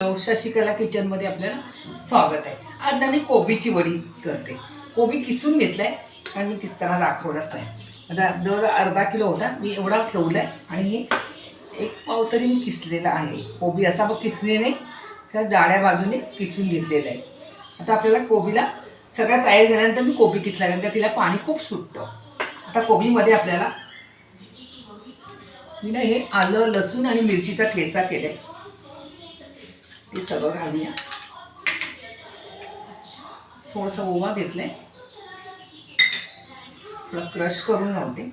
Hello Shashikala किचनमध्ये आपल्याला स्वागत आहे. आज ना मी कोबीची वडी करते. कोबी किसून घेतलाय आणि मी किसताना दाखवलंच नाही आता जवळ अर्धा किलो होता. मी एवढा ठेवलाय आणि हे एक पाव तरी मी किसलेला आहे. कोबी असा मग किसणीने त्या जाड्या बाजूने किसून घेतलेला आहे. आता आपल्याला कोबीला सगळ्या तयारी झाल्यानंतर मी कोबी किसला कारण का तिला पाणी खूप सुटतं. आता कोबीमध्ये आपल्याला मी ना हे आलं लसूण आणि मिरचीचा ठेचा केला आहे ते सगळं घालूया थोडासा ओवा घेतलाय. थोडं क्रश करून घालते.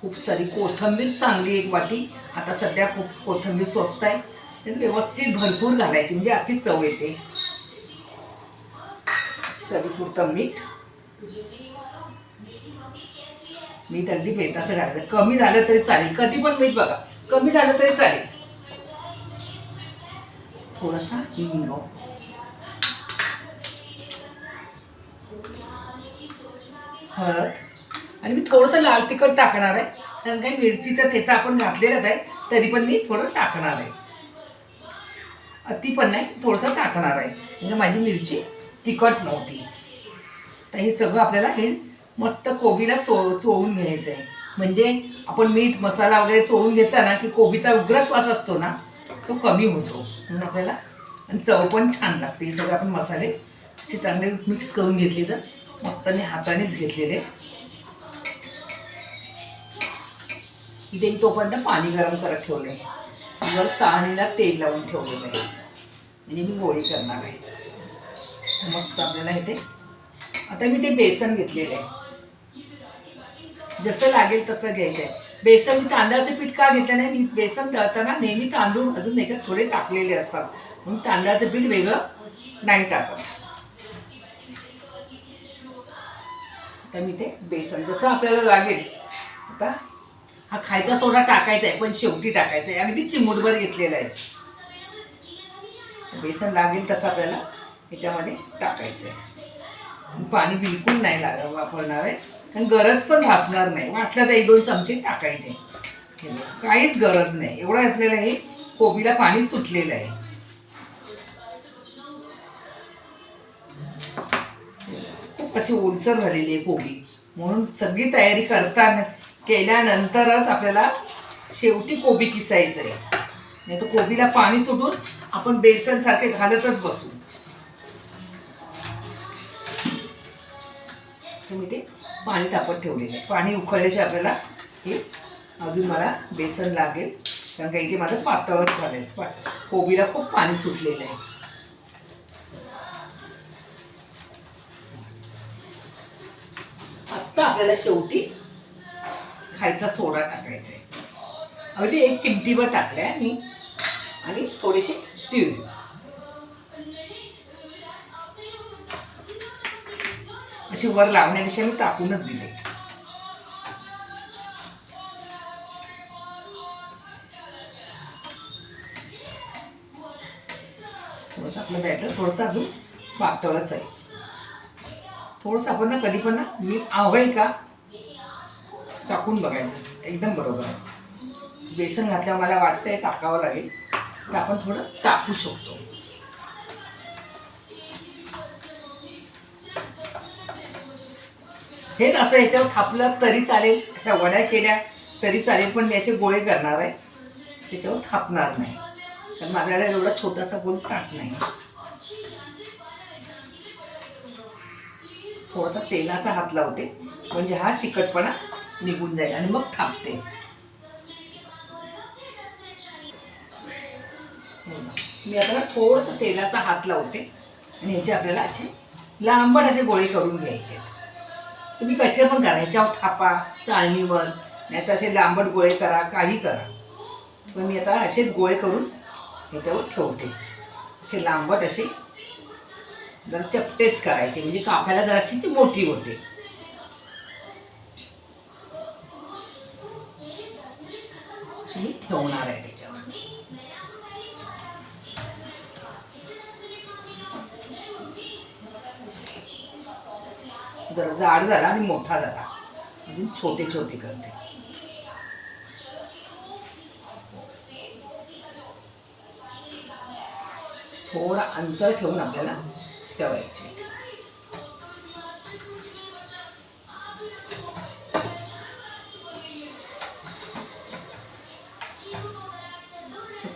खूप सारी कोथंबीर चांगली एक वाटी. आता सध्या खूप कोथंबीर स्वस्त आहे. तर व्यवस्थित भरपूर घालायची. म्हणजे अति चव येते. चवीपुरतं मीठ. मीठ अगदी बेताचं घालायचं कमी झालं तरी चालेल. कधी पण मीठ बघा. कमी झालं तरी चालेल. थोडासा हिंग. हळद. आणि मी थोडंसं लाल तिखट टाकणार आहे. कारण काही मिरचीचा ठेचा आपण घातलेलाच आहे तरी पण मी थोडं टाकणार आहे. अति पण नाही थोडंसं टाकणार आहे. म्हणजे माझी मिरची तिखट नव्हती. तर हे सगळं आपल्याला हे मस्त कोबीला सो चोळून घ्यायचं आहे म्हणजे आपण मीठ मसाला वगैरे चोळून घेतला ना की कोबीचा उग्रच वास असतो ना तो कमी होतो. म्हणून आपल्याला आणि चव पण छान लागते. हे सगळे आपण मसाले असे चांगले मिक्स करून घेतले तर मस्त मी हातानेच घेतलेले. इथे मी तोपर्यंत पाणी गरम करत ठेवले वर चाळणीला तेल लावून ठेवलेलं आहे. म्हणजे मी गोळी करणार आहे. मस्त आपल्याला इथे आता मी ते बेसन घेतलेलं आहे. जसं लागेल तसं घ्यायचं आहे बेसन मी तांदळाचं पीठ का घेतलं नाही? मी बेसन दळताना नेहमी तांदूळ अजून त्याच्यात थोडे टाकलेले असतात. म्हणून तांदळाचं पीठ वेगळं नाही टाकत. आता मी ते बेसन जसं आपल्याला लागेल. आता हा खायचा सोडा टाकायचा आहे पण शेवटी टाकायचा आहे अगदी चिमूटभर घेतलेला आहे. बेसन लागेल तसं आपल्याला याच्यामध्ये टाकायचं आहे पाणी बिलकुल नाही लाग वापरणार आहे. कारण गरज पण भासणार नाही. हो, वाटलं तर एक दोन चमचे टाकायचे. काहीच गरज नाही. एवढं आपल्याला हे कोबीला पाणी सुटलेलं आहे. खूप अशी ओलसर झालेली आहे कोबी. म्हणून सगळी तयारी करताना केल्यानंतरच आपल्याला शेवटी कोबी किसायचं आहे. नाही तर कोबीला पाणी सुटून आपण बेसन सारखे घालतच बसू. तुम्ही ते पाणी तापत ठेवलेलं आहे. पाणी उकळल्याचे आपल्याला हे अजून मला बेसन लागेल. कारण का इथे माझं पातळच झालं आहे कोबीला खूप पाणी सुटलेलं आहे. आत्ता आपल्याला शेवटी खायचा सोडा टाकायचा आहे. अगदी एक चिमटीभर टाकलाय मी आणि थोडेसे तीळ. अशी वर लावण्यापेक्षा मी टाकूनच दिले. थोडंसं आपलं बॅटर थोडंसं अजून पातळच आहे. थोडंसं आपण ना कधी पण ना मीठ आवडेल का? टाकून बघायचं. एकदम बरोबर आहे. बेसन घातल्यावर मला वाटतंय टाकावं लागेल. तर आपण थोडं टाकू शकतो. हेच असं याच्यावर थापलं तरी चालेल अशा वड्या केल्या तरी चालेल पण मी असे गोळे करणार आहे. त्याच्यावर थापणार नाही. कारण माझ्याकडे एवढा छोटासा गोल ताट नाही. थोडासा तेलाचा हात लावते म्हणजे हा चिकटपणा निघून जाईल आणि मग थापते. मी आता थोडंसं तेलाचा हात लावते आणि ह्याचे आपल्याला असे लांबण असे गोळे करून घ्यायचे तुम्ही कसे पण करा ह्याच्यावर थापा चाळणीवर नाही तर असे लांबट गोळे करा काही करा. पण मी आता असेच गोळे करून ह्याच्यावर ठेवते. असे लांबट असे जरा चपटेच करायचे म्हणजे कापायला जराशी ती मोठी होते. मी ठेवणार आहे जरा जाड झाला आणि मोठा झाला. अजून छोटे छोटे करते. थोडं अंतर ठेवून आपल्याला ठेवायचे.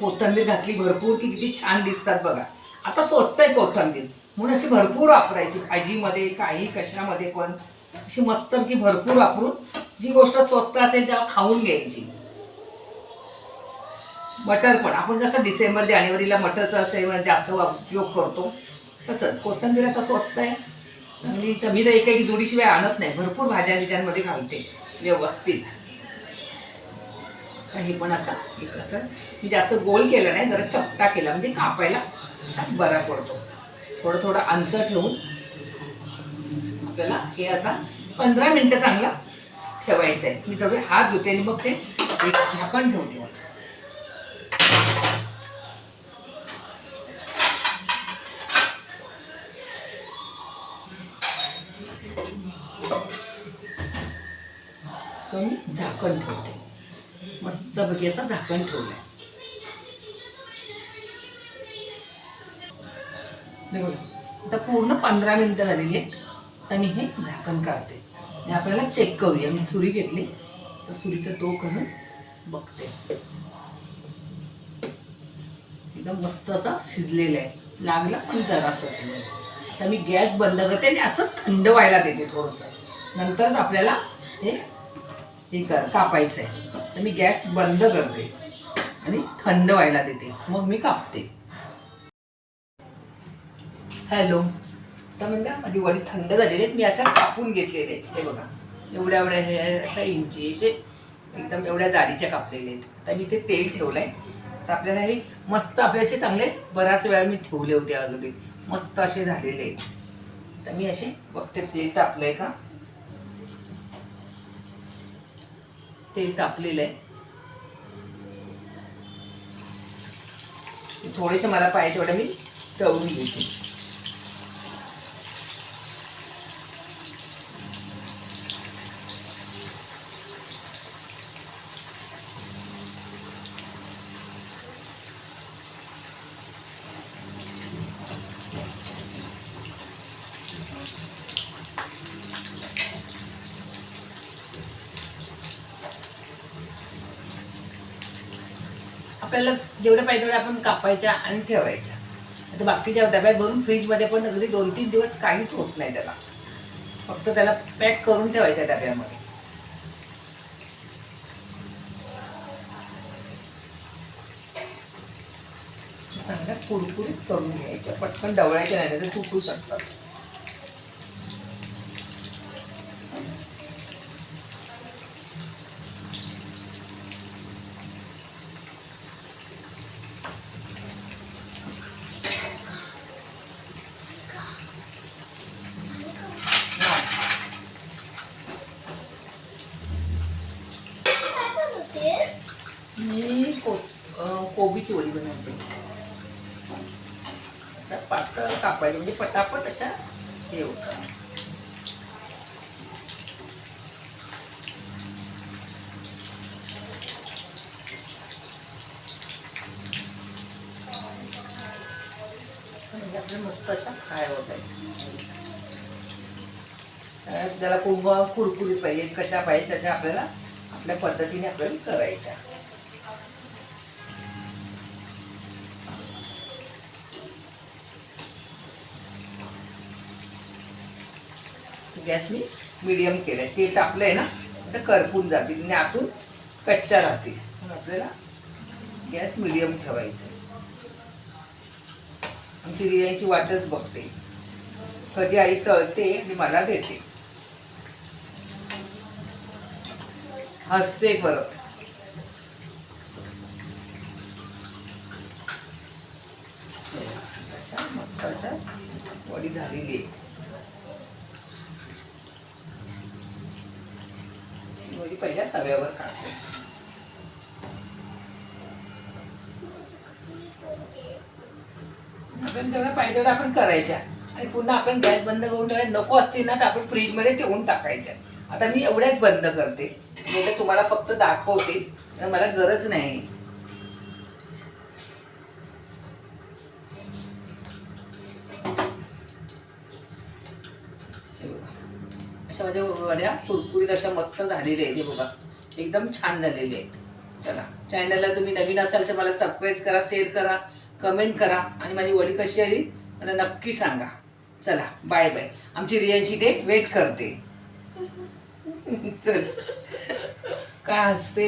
कोथंबीर घातली भरपूर की किती छान दिसतात बघा. आता स्वस्त आहे कोथंबीर. म्हणून अशी भरपूर वापरायची. भाजीमध्ये काही कशामध्ये पण. अशी मस्त की भरपूर वापरून जी गोष्ट स्वस्त असेल त्याला खाऊन घ्यायची. मटर पण. आपण कसं डिसेंबर जानेवारीला मटरचा असे जास्त उपयोग करतो तसंच. कोथिंबीर आता स्वस्त आहे. आणि तर मी तर एक एक जोडीशिवाय आणत नाही. भरपूर भाज्या बिज्यांमध्ये घालते व्यवस्थित. तर हे पण असा. एक असं मी जास्त गोल केलं नाही जरा चपटा केला. म्हणजे कापायला असा बरा पडतो. थोडं थोडं अंतर ठेवून आपल्याला हे आता पंधरा मिनटं चांगला ठेवायचं आहे मी तेवढे हात धुते आणि मग ते एक झाकण ठेवते. मला मी झाकण ठेवते. मस्त असं झाकण ठेवलं आहे हे बघा. आता पूर्ण पंधरा मिनटं झालेली आहेत. तर मी हे झाकण काढते. आणि आपल्याला चेक करूया. मी सुरी घेतली. तर सुरीचं टोक करून बघते. एकदम मस्त असा शिजलेला आहे. लागला पण जरासं शिजलेलं तर मी गॅस बंद करते आणि असं थंड व्हायला देते थोडंसं. नंतरच आपल्याला हे हे कर कापायचं आहे तर मी गॅस बंद करते आणि थंड व्हायला देते. मग मी कापते. हॅलो. तर म्हणलं माझी वडी थंड झालेली आहेत. मी असं कापून घेतलेले आहेत. हे बघा. एवढ्या एवढ्या हे असं इंचीचे एकदम एवढ्या जाडीच्या कापलेले आहेत. आता मी ते तेल ठेवलं आहे तर आपल्याला हे मस्त आपले असे चांगले बराच वेळा मी ठेवले होते अगदी. मस्त असे झालेले आहेत. तर मी असे बघते तेल तापलं आहे का? तेल तापलेलं आहे. थोडेसे मला पाहिजे तेवढं मी तळून घेते. आपल्याला जेवढं पाहिजे तेवढ्या आपण कापायच्या आणि ठेवायच्या. आता बाकीच्या डब्यात भरून फ्रीजमध्ये पण अगदी दोन तीन दिवस काहीच होत नाही त्याला. फक्त त्याला पॅक करून ठेवायच्या डब्यामध्ये. चांगल्या कुरकुरीत करून घ्यायच्या. पटकन डवळायच्या नाही तर तुटू शकतात हा. मी को अं, वडी बनवते. अशा पातळ कापायचे म्हणजे पटापट अशा हे होतात. म्हणजे मस्त अशा फ्राय होत आहेत. त्याला कुरकुरीत पाहिजे कशा पाहिजे तशा आपल्याला आपल्या पद्धतीने आपल्याला करायच्या. गॅस मी मिडियम केलाय. तेल आहे ना तर करपून जातील. आणि आतून कच्च्या राहतील. म्हणून आपल्याला गॅस मिडियम ठेवायचं आमची रियांची वाटच बघते. कधी आई तळते आणि मला देते. हसते परत. अशा मस्त अशा वडी झालेली आहे ही वडी पहिल्या तव्यावर काढते. आपण जेवढं पाहिजे तेवढं आपण करायच्या आणि पुन्हा आपण गॅस बंद करून ठेवायला नको असतील ना तर आपण फ्रीजमध्ये ठेवून टाकायच्या. आता मी एवढ्याच बंद करते. म्हणजे तुम्हाला फक्त दाखवते. मला गरज नाही. अशा माझ्या वड्या कुरकुरीत अशा मस्त झालेल्या आहेत हे बघा. एकदम छान झालेले आहेत. चला चॅनलला तुम्ही नवीन असाल तर मला सबस्क्राईब करा शेअर करा कमेंट करा आणि माझी वडी कशी आली मला नक्की सांगा. चला बाय बाय आमची रियांची ते वेट करते. चल. काय असते